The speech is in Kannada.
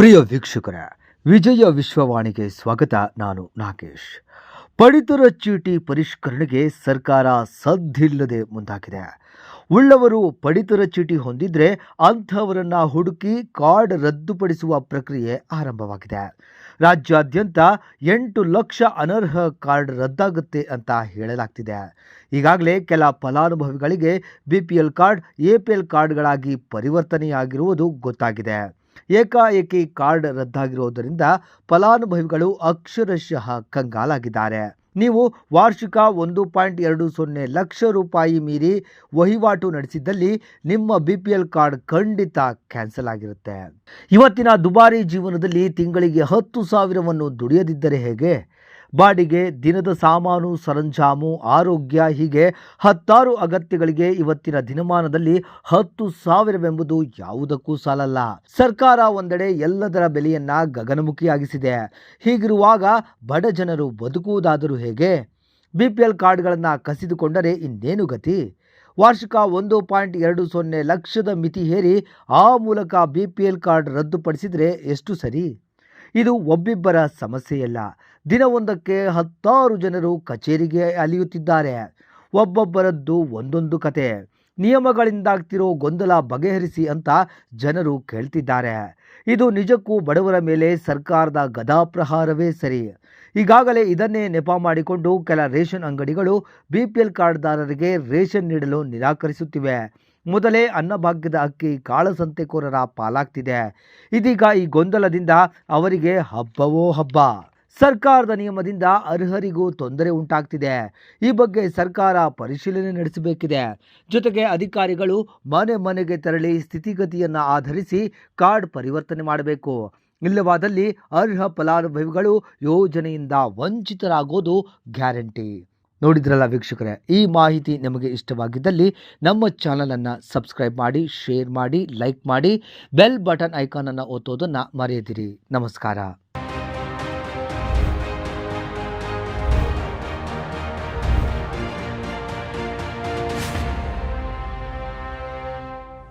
ಪ್ರಿಯ ವೀಕ್ಷಕರ, ವಿಜಯ ವಿಶ್ವವಾಣಿಗೆ ಸ್ವಾಗತ. ನಾನು ನಾಗೇಶ್. ಪಡಿತರ ಚೀಟಿ ಪರಿಷ್ಕರಣೆಗೆ ಸರ್ಕಾರ ಸದ್ದಿಲ್ಲದೆ ಮುಂದಾಗಿದೆ. ಉಳ್ಳವರು ಪಡಿತರ ಚೀಟಿ ಹೊಂದಿದ್ರೆ ಅಂಥವರನ್ನ ಹುಡುಕಿ ಕಾರ್ಡ್ ರದ್ದುಪಡಿಸುವ ಪ್ರಕ್ರಿಯೆ ಆರಂಭವಾಗಿದೆ. ರಾಜ್ಯಾದ್ಯಂತ ಎಂಟು ಲಕ್ಷ ಅನರ್ಹ ಕಾರ್ಡ್ ರದ್ದಾಗುತ್ತೆ ಅಂತ ಹೇಳಲಾಗ್ತಿದೆ. ಈಗಾಗಲೇ ಕೆಲ ಫಲಾನುಭವಿಗಳಿಗೆ B P L card, A P L ಕಾರ್ಡ್ಗಳಾಗಿ ಪರಿವರ್ತನೆಯಾಗಿರುವುದು ಗೊತ್ತಾಗಿದೆ. ಏಕಾಏಕಿ ಕಾರ್ಡ್ ರದ್ದಾಗಿರುವುದರಿಂದ ಫಲಾನುಭವಿಗಳು ಅಕ್ಷರಶಃ ಕಂಗಾಲಾಗಿದ್ದಾರೆ. ನೀವು ವಾರ್ಷಿಕ ಒಂದು ಪಾಯಿಂಟ್ ಎರಡು ಸೊನ್ನೆ ಲಕ್ಷ ರೂಪಾಯಿ ಮೀರಿ ವಹಿವಾಟು ನಡೆಸಿದ್ದಲ್ಲಿ ನಿಮ್ಮ ಬಿ ಪಿ ಎಲ್ ಕಾರ್ಡ್ ಖಂಡಿತ ಕ್ಯಾನ್ಸಲ್ ಆಗಿರುತ್ತೆ. ಇವತ್ತಿನ ದುಬಾರಿ ಜೀವನದಲ್ಲಿ ತಿಂಗಳಿಗೆ ಹತ್ತು ಸಾವಿರವನ್ನು ದುಡಿಯದಿದ್ದರೆ ಹೇಗೆ? ಬಾಡಿಗೆ, ದಿನದ ಸಾಮಾನು, ಸರಂಜಾಮು, ಆರೋಗ್ಯ ಹೀಗೆ ಹತ್ತಾರು ಅಗತ್ಯಗಳಿಗೆ ಇವತ್ತಿನ ದಿನಮಾನದಲ್ಲಿ ಹತ್ತು ಸಾವಿರವೆಂಬುದು ಯಾವುದಕ್ಕೂ ಸಾಲಲ್ಲ. ಸರ್ಕಾರ ಒಂದೆಡೆ ಎಲ್ಲದರ ಬೆಲೆಯನ್ನ ಗಗನಮುಖಿಯಾಗಿಸಿದೆ. ಹೀಗಿರುವಾಗ ಬಡ ಜನರು ಬದುಕುವುದಾದರೂ ಹೇಗೆ? ಬಿ ಪಿ ಎಲ್ ಕಾರ್ಡ್ಗಳನ್ನು ಕಸಿದುಕೊಂಡರೆ ಇನ್ನೇನು ಗತಿ? ವಾರ್ಷಿಕ ಒಂದು ಪಾಯಿಂಟ್ ಎರಡು ಸೊನ್ನೆ ಲಕ್ಷದ ಮಿತಿ ಹೇರಿ ಆ ಮೂಲಕ ಬಿ ಪಿ ಎಲ್ ಕಾರ್ಡ್ ರದ್ದುಪಡಿಸಿದರೆ ಎಷ್ಟು ಸರಿ? ಇದು ಒಬ್ಬಿಬ್ಬರ ಸಮಸ್ಯೆಯಲ್ಲ. ದಿನವೊಂದಕ್ಕೆ ಹತ್ತಾರು ಜನರು ಕಚೇರಿಗೆ ಅಲಿಯುತ್ತಿದ್ದಾರೆ. ಒಬ್ಬೊಬ್ಬರದ್ದು ಒಂದೊಂದು ಕತೆ. ನಿಯಮಗಳಿಂದಾಗ್ತಿರೋ ಗೊಂದಲ ಬಗೆಹರಿಸಿ ಅಂತ ಜನರು ಕೇಳ್ತಿದ್ದಾರೆ. ಇದು ನಿಜಕ್ಕೂ ಬಡವರ ಮೇಲೆ ಸರ್ಕಾರದ ಗದಾಪ್ರಹಾರವೇ ಸರಿ. ಈಗಾಗಲೇ ಇದನ್ನೇ ನೆಪ ಮಾಡಿಕೊಂಡು ಕೆಲ ರೇಷನ್ ಅಂಗಡಿಗಳು ಬಿ ಪಿ ಎಲ್ ಕಾರ್ಡ್ದಾರರಿಗೆ ರೇಷನ್ ನೀಡಲು ನಿರಾಕರಿಸುತ್ತಿವೆ. ಮೊದಲೇ ಅನ್ನಭಾಗ್ಯದ ಅಕ್ಕಿ ಕಾಳಸಂತೆಕೋರರ ಪಾಲಾಗ್ತಿದೆ. ಇದೀಗ ಈ ಗೊಂದಲದಿಂದ ಅವರಿಗೆ ಹಬ್ಬವೋ ಹಬ್ಬ. ಸರ್ಕಾರದ ನಿಯಮದಿಂದ ಅರ್ಹರಿಗೂ ತೊಂದರೆ ಉಂಟಾಗ್ತಿದೆ. ಈ ಬಗ್ಗೆ ಸರ್ಕಾರ ಪರಿಶೀಲನೆ ನಡೆಸಬೇಕಿದೆ. ಜೊತೆಗೆ ಅಧಿಕಾರಿಗಳು ಮನೆ ಮನೆಗೆ ತೆರಳಿ ಸ್ಥಿತಿಗತಿಯನ್ನು ಆಧರಿಸಿ ಕಾರ್ಡ್ ಪರಿವರ್ತನೆ ಮಾಡಬೇಕು. ಇಲ್ಲವಾದಲ್ಲಿ ಅರ್ಹ ಫಲಾನುಭವಿಗಳು ಯೋಜನೆಯಿಂದ ವಂಚಿತರಾಗೋದು ಗ್ಯಾರಂಟಿ. ನೋಡಿದ್ರಲ್ಲ ವೀಕ್ಷಕರೇ, ಈ ಮಾಹಿತಿ ನಿಮಗೆ ಇಷ್ಟವಾಗಿದ್ದಲ್ಲಿ ನಮ್ಮ ಚಾನಲನ್ನು ಸಬ್ಸ್ಕ್ರೈಬ್ ಮಾಡಿ, ಶೇರ್ ಮಾಡಿ, ಲೈಕ್ ಮಾಡಿ, ಬೆಲ್ ಬಟನ್ ಐಕಾನನ್ನು ಒತ್ತೋದನ್ನು ಮರೆಯದಿರಿ. ನಮಸ್ಕಾರ.